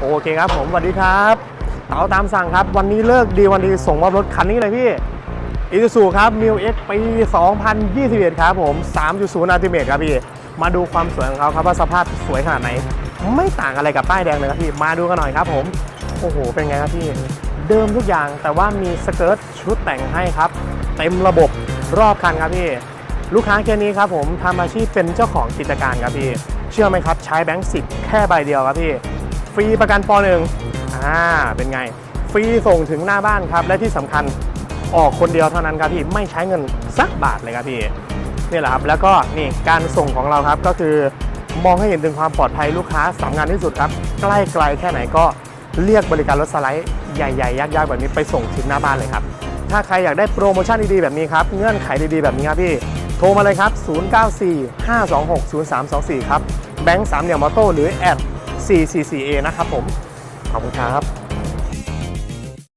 โอเคครับผมสวัสดีครับเต๋าตามสั่งครับ วันนี้เลิกดีวันดีส่งมอบรถคันนี้เลยพี่อีซูซูครับมิวเอ็กปี 2021 ครับผม 3.0 Ultimate ครับพี่ มาดูความสวยของเขาครับว่าสภาพสวยขนาดไหน ไม่ต่างอะไรกับป้ายแดงเลยครับพี่ มาดูกันหน่อยครับผม โอ้โห เป็นไงครับพี่ เดิมทุกอย่างแต่ว่ามีสเกิร์ตชุดแต่งให้ครับ เต็มระบบรอบคันครับพี่ ลูกค้าเคสนี้ครับผมทำอาชีพเป็นเจ้าของกิจการครับพี่ เชื่อไหมครับใช้แบงค์สิบแค่ใบเดียวครับพี่ รีประกันปหนึ่งอ่าเป็นไง ฟรีส่งถึงหน้าบ้านครับ และที่สำคัญออกคนเดียวเท่านั้นครับพี่ไม่ใช้เงินสักบาทเลยครับพี่นี่แหละครับแล้วก็นี่การส่งของเราครับก็คือมองให้เห็นถึงความปลอดภัยลูกค้าสำคัญที่สุดครับ ใกล้ไกลแค่ไหนก็เรียกบริการรถสไลด์ใหญ่ๆยักๆ แบบนี้ไปส่งถึงหน้าบ้านเลยครับ ถ้าใครอยากได้โปรโมชั่นดีๆ แบบนี้ครับ เงื่อนไขดีๆ แบบนี้ครับพี่ โทรมาเลยครับ 0945260324 ครับ แบงค์สามเหลี่ยมมอโต้หรือแอด 444A นะครับผม ขอบคุณครับ